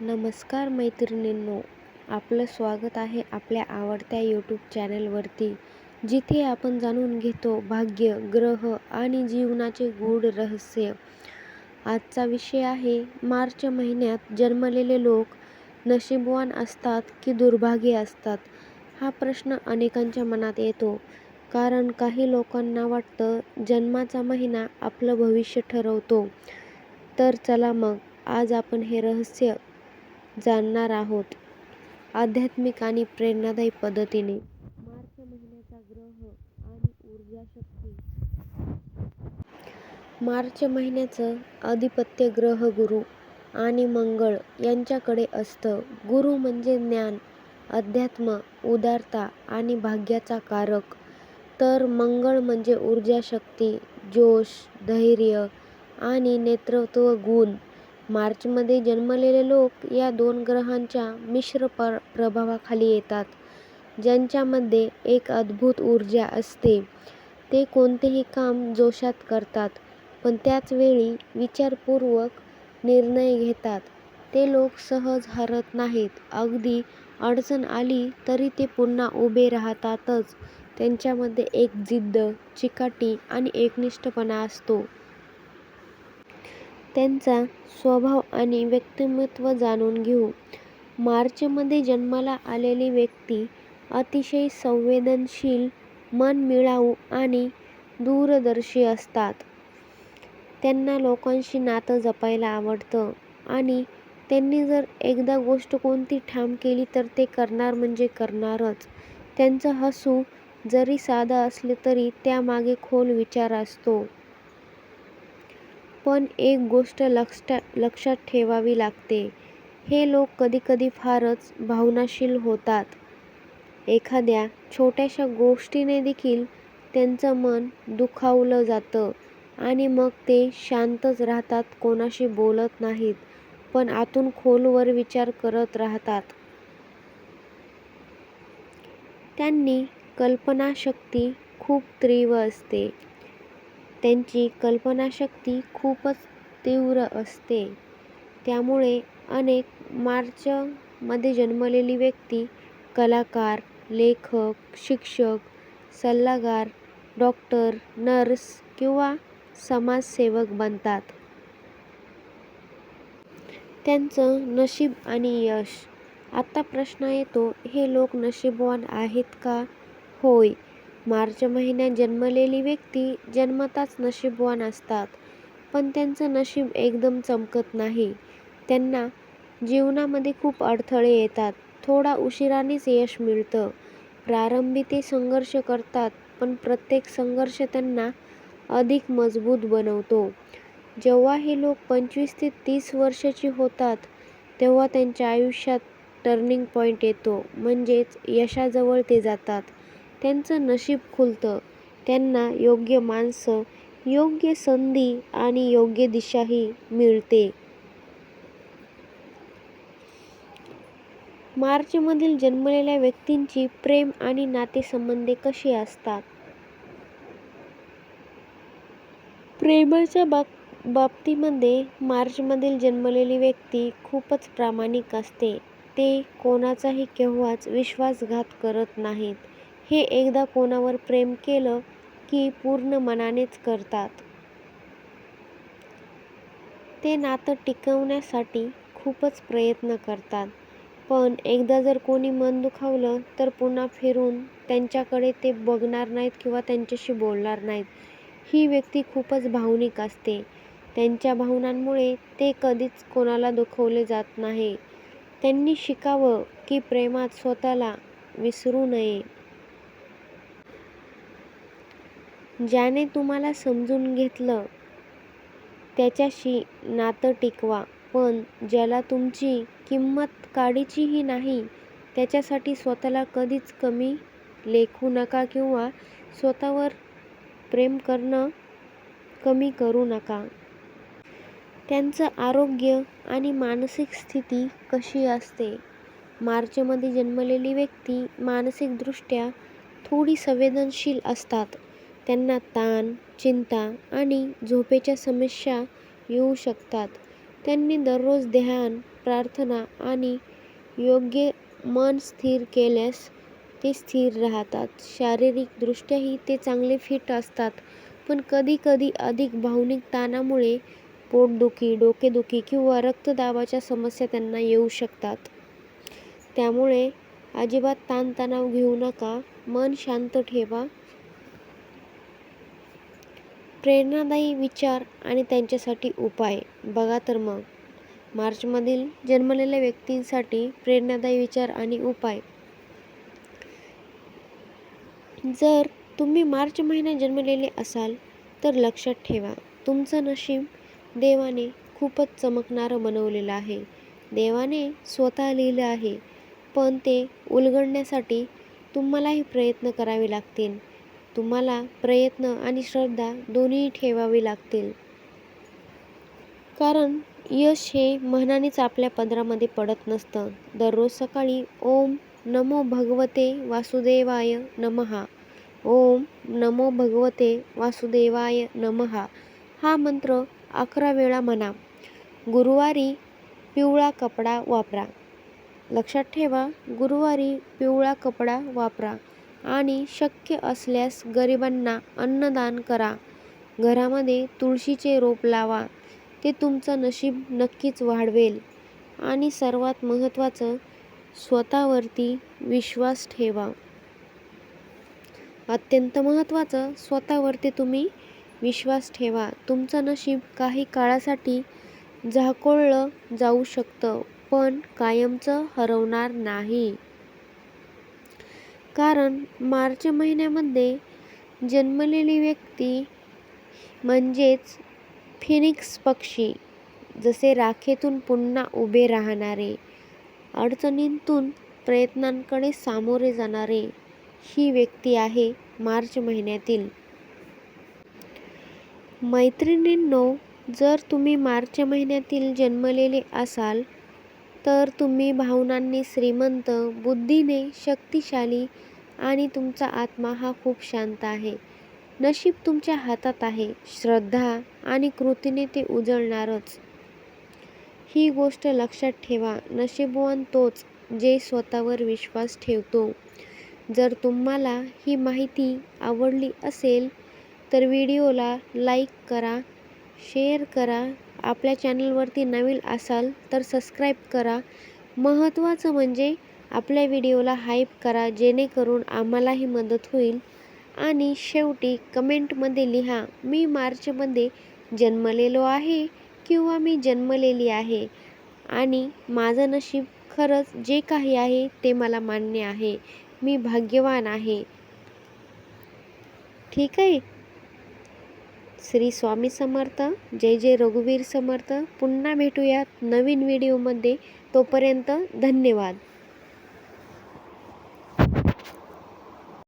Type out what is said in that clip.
नमस्कार मैत्रिणींनो आपलं स्वागत आहे आपल्या आवडत्या यूट्यूब चॅनलवरती जिथे आपण जाणून घेतो भाग्य ग्रह आणि जीवनाचे गूढ रहस्य. आजचा विषय आहे मार्च महिन्यात जन्मलेले लोक नशीबवान असतात की दुर्भागी असतात? हा प्रश्न अनेकांच्या मनात येतो कारण काही लोकांना वाटतं जन्माचा महिना आपलं भविष्य ठरवतो. तर चला मग आज आपण हे रहस्य जाणणार आहोत. आध्यात्मिक आणि प्रेरणादायी पद्धतीने. मार्च महिन्याचा ग्रह आणि ऊर्जा शक्ती. मार्च महिन्याचं आधिपत्य ग्रह गुरु आणि मंगळ यांच्याकडे असतं. गुरु म्हणजे ज्ञान अध्यात्म उदारता आणि भाग्याचा कारक. तर मंगळ म्हणजे ऊर्जा शक्ती जोश धैर्य आणि नेतृत्व गुण. मार्चमध्ये जन्मलेले लोक या दोन ग्रहांच्या मिश्र पर प्रभावाखाली येतात ज्यांच्यामध्ये एक अद्भुत ऊर्जा असते. ते कोणतेही काम जोशात करतात पण त्याच वेळी विचारपूर्वक निर्णय घेतात. ते लोक सहज हरत नाहीत. अगदी अडचण आली तरी ते पुन्हा उभे राहतातच. त्यांच्यामध्ये एक जिद्द चिकाटी आणि एकनिष्ठपणा असतो. त्यांचा स्वभाव आणि व्यक्तिमत्व जाणून घेऊ. मार्चमध्ये जन्माला आलेली व्यक्ती अतिशय संवेदनशील मनमिळाऊ आणि दूरदर्शी असतात. त्यांना लोकांशी नातं जपायला आवडतं आणि त्यांनी जर एकदा गोष्ट कोणती ठाम केली तर ते करणार म्हणजे करणारच. त्यांचं हसू जरी साधं असलं तरी त्यामागे खोल विचार असतो. पण एक गोष्ट लक्षात लक्षात ठेवावी लागते. हे लोक कधीकधी फारच भावनाशील होतात. एखाद्या छोट्याशा गोष्टीने देखील त्यांचं मन दुखावलं जातं आणि मग ते शांतच राहतात कोणाशी बोलत नाहीत पण आतून खोलवर विचार करत राहतात. त्यांनी कल्पनाशक्ती खूप तीव्र असते. त्यांची कल्पनाशक्ती खूपच तीव्र असते. त्यामुळे अनेक मार्चमध्ये जन्मलेली व्यक्ती कलाकार लेखक शिक्षक सल्लागार डॉक्टर नर्स किंवा समाजसेवक बनतात. त्यांचं नशीब आणि यश. आता प्रश्न येतो हे लोक नशीबवान आहेत का? होय. मार्च महिन्यात जन्मलेली व्यक्ती जन्मताच नशीबवान असतात पण त्यांचं नशीब एकदम चमकत नाही. त्यांना जीवनामध्ये खूप अडथळे येतात. थोडा उशिरानेच यश मिळतं. प्रारंभी ते संघर्ष करतात पण प्रत्येक संघर्ष त्यांना अधिक मजबूत बनवतो. जेव्हा हे लोक पंचवीस ते तीस वर्षाची होतात तेव्हा त्यांच्या आयुष्यात टर्निंग पॉईंट येतो म्हणजेच यशाजवळ ते जातात. त्यांचं नशीब खुलतं. त्यांना योग्य माणसं योग्य संधी आणि योग्य दिशाही मिळते. मार्चमधील जन्मलेल्या व्यक्तींची प्रेम आणि नातेसंबंधे कशी असतात? प्रेमाच्या बाब बाबतीमध्ये मार्चमधील जन्मलेली व्यक्ती खूपच प्रामाणिक असते. ते कोणाचाही केव्हाच विश्वासघात करत नाहीत. हे एकदा कोणावर प्रेम केलं की पूर्ण मनानेच करतात. ते नातं टिकवण्यासाठी खूपच प्रयत्न करतात. पण एकदा जर कोणी मन दुखावलं तर पुन्हा फिरून त्यांच्याकडे ते बघणार नाहीत किंवा त्यांच्याशी बोलणार नाहीत. ही व्यक्ती खूपच भावनिक असते. त्यांच्या भावनांमुळे ते कधीच कोणाला दुखवले जात नाही. त्यांनी शिकावं की प्रेमात स्वतःला विसरू नये. ज्याने तुम्हाला समजून घेतलं त्याच्याशी नातं टिकवा. पण ज्याला तुमची किंमत काडीचीही नाही त्याच्यासाठी स्वतःला कधीच कमी लेखू नका किंवा स्वतःवर प्रेम करणं कमी करू नका. त्यांचं आरोग्य आणि मानसिक स्थिती कशी असते? मार्चमध्ये जन्मलेली व्यक्ती मानसिकदृष्ट्या थोडी संवेदनशील असतात. त्यांना ताण चिंता आणि झोपेच्या समस्या येऊ शकतात. त्यांनी दररोज ध्यान प्रार्थना आणि योग्य मन स्थिर केल्यास ते स्थिर राहतात. शारीरिकदृष्ट्याही ते चांगले फिट असतात पण कधीकधी अधिक भावनिक ताणामुळे पोटदुखी डोकेदुखी किंवा रक्तदाबाच्या समस्या त्यांना येऊ शकतात. त्यामुळे अजिबात ताणतणाव घेऊ नका. मन शांत ठेवा. प्रेरणादायी विचार आणि त्यांच्यासाठी उपाय. बघा तर मग. मार्चमधील जन्मलेल्या व्यक्तींसाठी प्रेरणादायी विचार आणि उपाय. जर तुम्ही मार्च महिन्यात जन्मलेले असाल तर लक्षात ठेवा. तुमचं नशीब देवाने खूपच चमकणारं बनवलेलं आहे. देवाने स्वतः लिहिलं आहे पण ते उलगडण्यासाठी तुम्हालाही प्रयत्न करावे लागतील. तुम्हाला प्रयत्न आणि श्रद्धा दोन्ही ठेवावी लागतील. कारण यश हे म्हणानेच आपल्या पदरामध्ये पडत नसतं. दररोज सकाळी ओम नमो भगवते वासुदेवाय नमहा ओम नमो भगवते वासुदेवाय नमहा हा मंत्र अकरा वेळा म्हणा. गुरुवारी पिवळा कपडा वापरा. लक्षात ठेवा गुरुवारी पिवळा कपडा वापरा. आणि शक्य असल्यास गरिबांना अन्नदान करा. घरामध्ये तुळशीचे रोप लावा. ते तुमचं नशीब नक्कीच वाढवेल. आणि सर्वात महत्त्वाचं स्वतःवरती विश्वास ठेवा. अत्यंत महत्त्वाचं स्वतःवरती तुम्ही विश्वास ठेवा. तुमचं नशीब काही काळासाठी झाकोळलं जाऊ शकतं पण कायमचं हरवणार नाही. कारण मार्च महिन्यामध्ये जन्मलेली व्यक्ती म्हणजेच फिनिक्स पक्षी जसे राखेतून पुन्हा उभे राहणारे अडचणींतून प्रयत्नांकडे सामोरे जाणारे ही व्यक्ती आहे मार्च महिन्यातील. मैत्रिणींनो जर तुम्ही मार्च महिन्यातील जन्मलेले असाल तर तुम्ही भावनांनी श्रीमंत बुद्धीने शक्तिशाली आणि तुमचा आत्मा हा खूप शांत आहे. नशीब तुमच्या हातात आहे. श्रद्धा आणि कृतीने ते उजळणारच. ही गोष्ट लक्षात ठेवा. नशीबवान तोच जे स्वतःवर विश्वास ठेवतो. जर तुम्हाला ही माहिती आवडली असेल तर व्हिडिओला लाईक करा शेअर करा आपल्या चॅनलवरती नवीन असाल तर सबस्क्राईब करा. महत्त्वाचं म्हणजे आपल्या व्हिडिओला हाईप करा जेणेकरून आम्हालाही मदत होईल. आणि शेवटी कमेंटमध्ये लिहा मी मार्चमध्ये जन्मलेलो आहे किंवा मी जन्मलेली आहे? आणि माझं नशीब खरंच जे काही आहे ते मला मान्य आहे. मी भाग्यवान आहे. ठीक आहे? श्री स्वामी समर्थ जय जय रघुवीर समर्थ. पुन्हा भेटूयात नवीन व्हिडिओमध्ये. तोपर्यंत धन्यवाद.